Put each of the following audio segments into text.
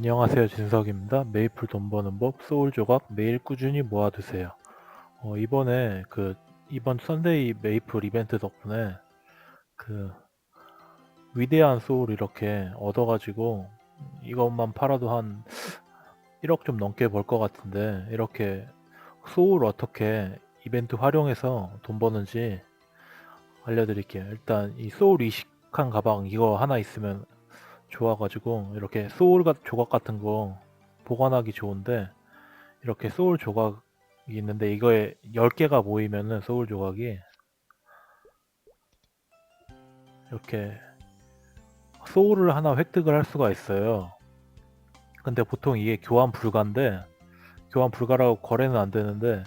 안녕하세요 진석입니다. 메이플 돈 버는 법 소울 조각 매일 꾸준히 모아두세요. 어, 이번에 그 이번 썬데이 메이플 이벤트 덕분에 그 위대한 소울 이렇게 얻어가지고 이것만 팔아도 한 1억 좀 넘게 벌 것 같은데 이렇게 소울 어떻게 이벤트 활용해서 돈 버는지 알려드릴게요. 일단 이 소울 이식한 가방 이거 하나 있으면 좋아가지고 이렇게 소울 같- 조각 같은 거 보관하기 좋은데 이렇게 소울 조각이 있는데 이거에 10개가 모이면은 소울 조각이 이렇게 소울을 하나 획득을 할 수가 있어요. 근데 보통 이게 교환 불가인데 교환 불가라고 거래는 안 되는데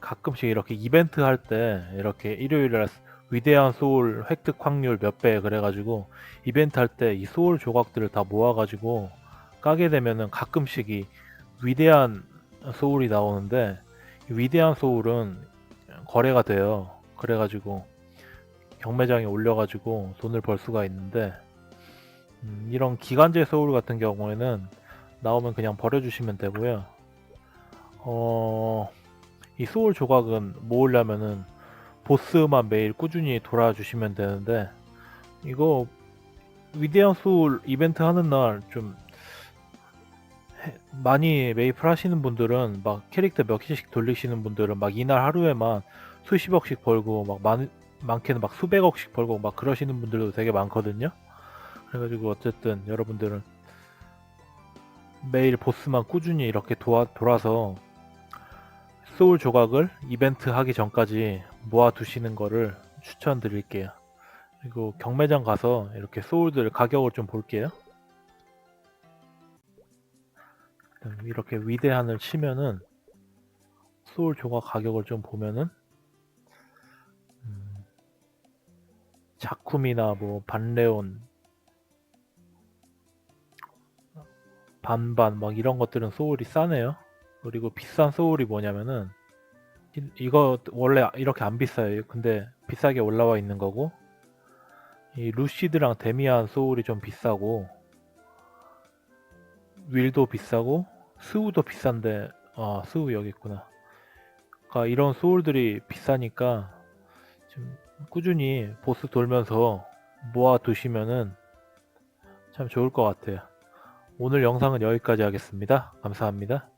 가끔씩 이렇게 이벤트 할 때 이렇게 일요일에 위대한 소울 획득 확률 몇 배 그래가지고 이벤트 할 때 이 소울 조각들을 다 모아가지고 까게 되면은 가끔씩 이 위대한 소울이 나오는데 이 위대한 소울은 거래가 돼요. 그래가지고 경매장에 올려가지고 돈을 벌 수가 있는데 음, 이런 기간제 소울 같은 경우에는 나오면 그냥 버려주시면 되고요. 어, 이 소울 조각은 모으려면은 보스만 매일 꾸준히 돌아주시면 되는데 이거 위대한 소울 이벤트 하는 날 좀 많이 메이플 하시는 분들은 막 캐릭터 몇 개씩 돌리시는 분들은 막 이날 하루에만 수십억씩 벌고 막 많, 많게는 막 수백억씩 벌고 막 그러시는 분들도 되게 많거든요. 그래가지고 어쨌든 여러분들은 매일 보스만 꾸준히 이렇게 도와, 돌아서 소울 조각을 이벤트 하기 전까지 모아두시는 거를 추천드릴게요. 그리고 경매장 가서 이렇게 소울들 가격을 좀 볼게요. 이렇게 위대한을 치면은 소울 조각 가격을 좀 보면은 음, 자쿰이나 뭐 반레온 반반 막 이런 것들은 소울이 싸네요. 그리고 비싼 소울이 뭐냐면은 이- 이 거 원래 이렇게 안 비싸요. 근데 비싸게 올라와 있는 거고 이 루시드랑 데미안 소울이 좀 비싸고 윌도 비싸고 스우도 비싼데 아 스우 여기 있구나. 그러니까 이런 소울들이 비싸니까 좀 꾸준히 보스 돌면서 모아 두시면은 참 좋을 것 같아요. 오늘 영상은 여기까지 하겠습니다. 감사합니다.